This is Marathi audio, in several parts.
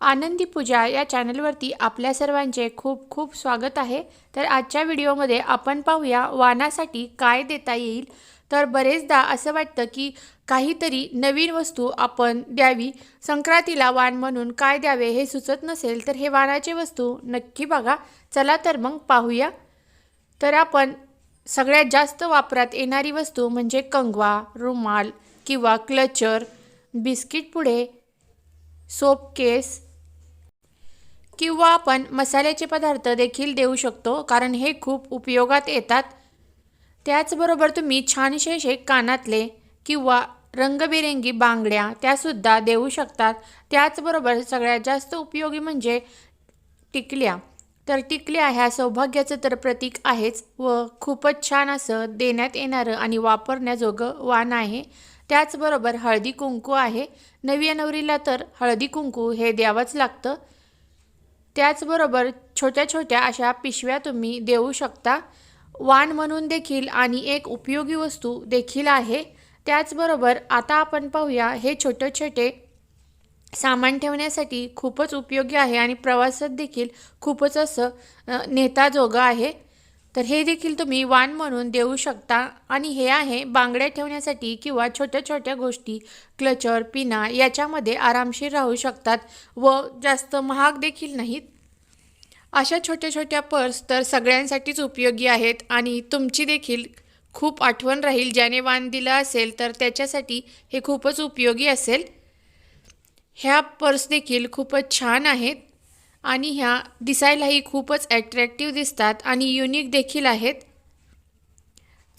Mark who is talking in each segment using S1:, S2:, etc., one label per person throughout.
S1: आनंदी पूजा या चॅनलवरती आपल्या सर्वांचे खूप खूप स्वागत आहे. तर आजच्या व्हिडिओमध्ये आपण पाहूया वाणासाठी काय देता येईल. तर बरेचदा असं वाटतं की काहीतरी नवीन वस्तू आपण द्यावी. संक्रांतीला वाण म्हणून काय द्यावे हे सुचत नसेल तर हे वानाचे वस्तू नक्की बघा. चला तर मग पाहूया. तर आपण सगळ्यात जास्त वापरात येणारी वस्तू म्हणजे कंगवा रुमाल किंवा क्लचर बिस्किट पुढे सोप केस किंवा आपण मसाल्याचे पदार्थ देखील देऊ शकतो कारण हे खूप उपयोगात येतात. त्याचबरोबर तुम्ही छानशेशे कानातले किंवा रंगबिरंगी बांगड्या त्यासुद्धा देऊ शकतात. त्याचबरोबर सगळ्यात जास्त उपयोगी म्हणजे टिकल्या. तर टिकल्या ह्या सौभाग्याचं तर प्रतीक आहेच व खूपच छान असं देण्यात येणारं आणि वापरण्याजोगं वाण आहे. त्याचबरोबर हळदी कुंकू आहे. नव्या नवरीला तर हळदी कुंकू हे द्यावंच लागतं. त्याचबरोबर छोट्या छोट्या अशा पिशव्या तुम्ही देऊ शकता. वाण म्हणून देखील आणि एक उपयोगी वस्तू देखील आहे. त्याचबरोबर आता आपण पाहूया हे छोटे छोटे सामान ठेवण्यासाठी खूपच उपयोगी आहे आणि प्रवासात देखील खूपच असं नेताजोगं आहे. तर हे देखील तुम्ही वाण म्हणून देऊ शकता. आणि हे आहे बांगड्या ठेवण्यासाठी किंवा छोट्या छोट्या गोष्टी क्लचर पिना याच्यामध्ये आरामशीर राहू शकतात व जास्त महाग देखील नाहीत. अशा छोट्या छोट्या पर्स तर सगळ्यांसाठीच उपयोगी आहेत आणि तुमची देखील खूप आठवण राहील. ज्याने वाण दिलं असेल तर त्याच्यासाठी हे खूपच उपयोगी असेल. ह्या पर्स देखील खूपच छान आहेत. आणि ह्या दिसायलाही खूपच ॲट्रॅक्टिव्ह दिसतात आणि युनिक देखील आहेत.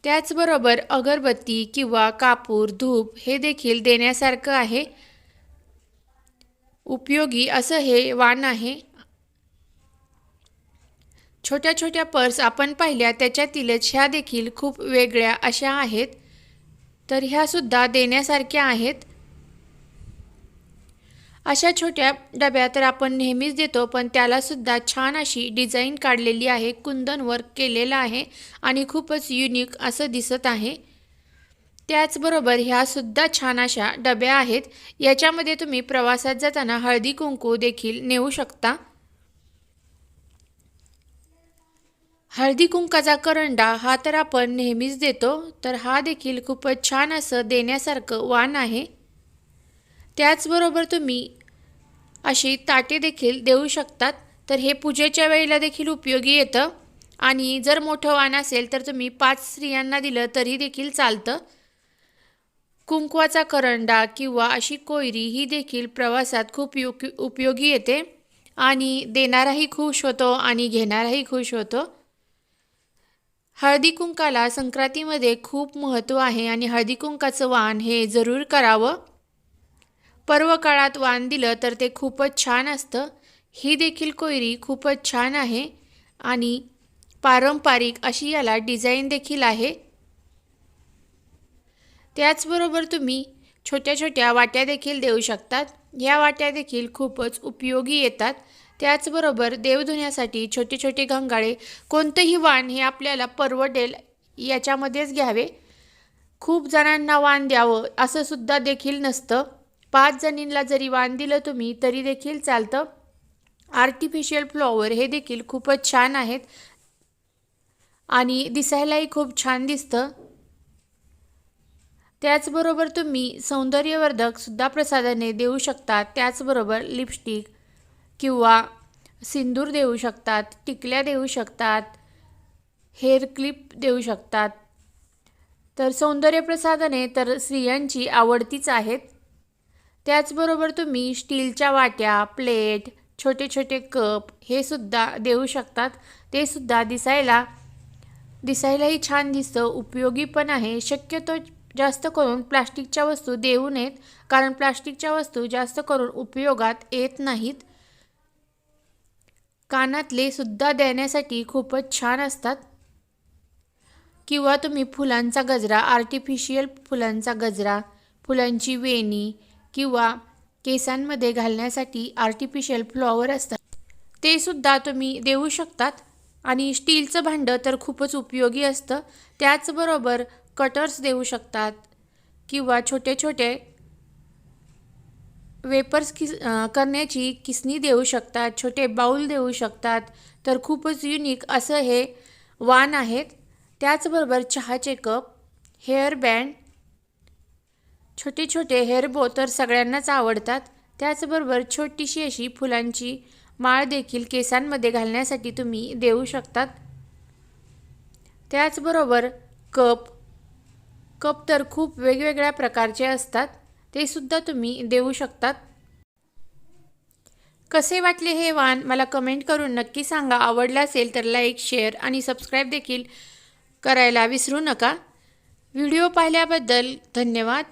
S1: त्याचबरोबर अगरबत्ती किंवा कापूर धूप हे देखील देण्यासारखं आहे. उपयोगी असं हे वाण आहे. छोट्या छोट्या पर्स आपण पाहिल्या त्याच्यातीलच ह्या देखील खूप वेगळ्या अशा आहेत. तर ह्यासुद्धा देण्यासारख्या आहेत. अशा छोट्या डब्या तर आपण नेहमीच देतो पण त्यालासुद्धा छान अशी डिझाईन काढलेली आहे कुंदन वर्क केलेलं आहे आणि खूपच युनिक असं दिसत आहे. त्याचबरोबर ह्यासुद्धा छान अशा डब्या आहेत. याच्यामध्ये तुम्ही प्रवासात जाताना हळदी कुंकू देखील नेऊ शकता. हळदी कुंकाचा करंडा हा तर आपण नेहमीच देतो तर हा देखील खूपच छान असं देण्यासारखं वाण आहे. त्याचबरोबर तुम्ही अशी ताटे देखील देऊ शकतात. तर हे पूजेच्या वेळेला देखील उपयोगी येतं. आणि जर मोठं वाण असेल तर तुम्ही पाच स्त्रियांना दिलं तरी देखील चालतं. कुंकवाचा करंडा किंवा अशी कोयरी ही देखील प्रवासात खूप उपयोगी येते. आणि देणाराही खुश होतो आणि घेणाराही खुश होतो. हळदी कुंकाला संक्रांतीमध्ये खूप महत्त्व आहे आणि हळदी कुंकाचं वाण हे जरूर करावं. पर्व काळात वाण दिलं तर ते खूपच छान असतं. ही देखील कोयरी खूपच छान आहे आणि पारंपरिक अशी याला डिझाईन देखील आहे. त्याचबरोबर तुम्ही छोट्या छोट्या वाट्या देखील देऊ शकतात. या वाट्या देखील खूपच उपयोगी येतात. त्याचबरोबर देवधुण्यासाठी छोटे छोटे गंगाळे कोणतंही वाण हे आपल्याला परवडेल याच्यामध्येच घ्यावे. खूप जणांना वाण द्यावं असं सुद्धा देखील नसतं. पाच जणींना जरी वाण दिलं तुम्ही तरी देखील चालतं. आर्टिफिशियल फ्लॉवर हे देखील खूपच छान आहेत. आणि दिसायलाही खूप छान दिसतं. त्याचबरोबर तुम्ही सौंदर्यवर्धकसुद्धा प्रसादाने देऊ शकतात. त्याचबरोबर लिपस्टिक किंवा सिंदूर देऊ शकतात टिकल्या देऊ शकतात हेअर क्लिप देऊ शकतात. तर सौंदर्यप्रसादने तर स्त्रियांची आवडतीच आहेत. त्याचबरोबर तुम्ही स्टीलच्या वाट्या प्लेट छोटे छोटे कप हे सुद्धा देऊ शकतात. ते सुद्धा दिसायला दिसायलाही छान दिसतं. उपयोगी पण आहे. शक्यतो जास्त करून प्लास्टिकच्या वस्तू देऊ नयेत कारण प्लास्टिकच्या वस्तू जास्त करून उपयोगात येत नाहीत. कानातले सुद्धा देण्यासाठी खूपच छान असतात. किंवा तुम्ही फुलांचा गजरा आर्टिफिशियल फुलांचा गजरा फुलांची वेणी किंवा केसांमध्ये घालण्यासाठी आर्टिफिशियल फ्लॉवर असतात. ते सुद्धा तुम्ही देऊ शकतात. आणि स्टीलचं भांडं तर खूपच उपयोगी असतं. त्याचबरोबर कटर्स देऊ शकतात. किंवा छोटे छोटे वेपर्स किस करण्याची किसनी देऊ शकतात. छोटे बाऊल देऊ शकतात. तर खूपच युनिक असं हे वान आहेत. त्याचबरोबर चहाचे कप हेअर बँड छोटे छोटे हेरबो तर सगळ्यांनाच आवडतात. त्याचबरोबर छोटीशी अशी फुलांची माळ देखील केसांमध्ये घालण्यासाठी तुम्ही देऊ शकतात. त्याचबरोबर कप कप तर खूप वेगवेगळ्या प्रकारचे असतात. ते सुद्धा तुम्ही देऊ शकतात. कसे वाटले हे वाण मला कमेंट करून नक्की सांगा. आवडलं असेल तर लाईक शेअर आणि सबस्क्राईब देखील करायला विसरू नका. व्हिडिओ पाहिल्याबद्दल धन्यवाद.